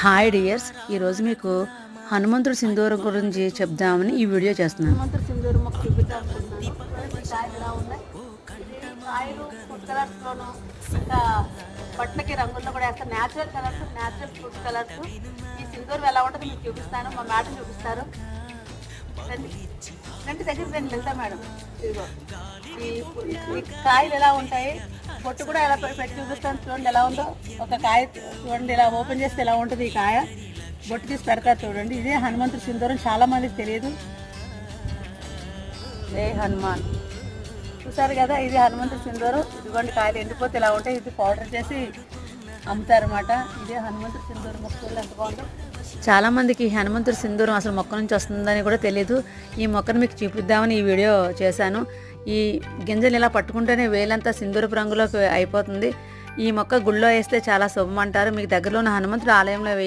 Hi dears ఈరోజు మీకు హనుమంతుడు సింధూరం గురించి చెప్దామని ఈ వీడియో చేస్తున్నాను. హనుమంతుడు సింధూరు మొక్క చూపిద్దాం. ఎలా ఉన్నాయి ఫుడ్ ఇంకా బట్టలకి రంగుల్లో కూడా వేస్తారు. Natural colours natural fruit colours ఈ సింధూరం ఎలా ఉంటుందో మీకు చూపిస్తాను. మా మేడం చూపిస్తారు. రండి. దగ్గర దగ్గరికి రండి. వెళ్తా మేడం. ఇదిగో. ఈ కాయలు ఎలా ఉంటాయి? బొట్టు కూడా ఎలా పెట్టి చూపిస్తాను చూడండి ఎలా ఉందో. ఒక కాయ చూడండి ఇలా ఓపెన్ చేస్తే ఎలా ఉంటుంది ఈ కాయ. బొట్టు తీసి పెడతారు చూడండి. ఇదే హనుమంతుడి సింధూరం చాలా మందికి తెలియదు. ఏ హనుమాన్. చూసారు కదా ఇది హనుమంతుడి సింధూరం. ఇదిగోండి కాయలు ఎండిపోతే ఇలా ఉంటాయి? ఇది పౌడర్ చేసి అమ్ముతారన్నమాట. ఇదే హనుమంతుడు సింధూరం మొక్కలు ఎంత బాగుందో. చాలా మందికి సింధూరం అసలు మొక్క నుంచి వస్తుందని కూడా తెలియదు ఈ మొక్కను మీకు చూపిద్దామని ఈ వీడియో చేశాను. ఈ గింజలు ఇలా పట్టుకుంటేనే వేలంతా సింధూరపు రంగులోకి అయిపోతుంది. ఈ మొక్క గుళ్ళో వేస్తే చాలా శుభం అంటారు. మీకు దగ్గరలో ఉన్న హనుమంతుడు ఆలయంలో వేయండి.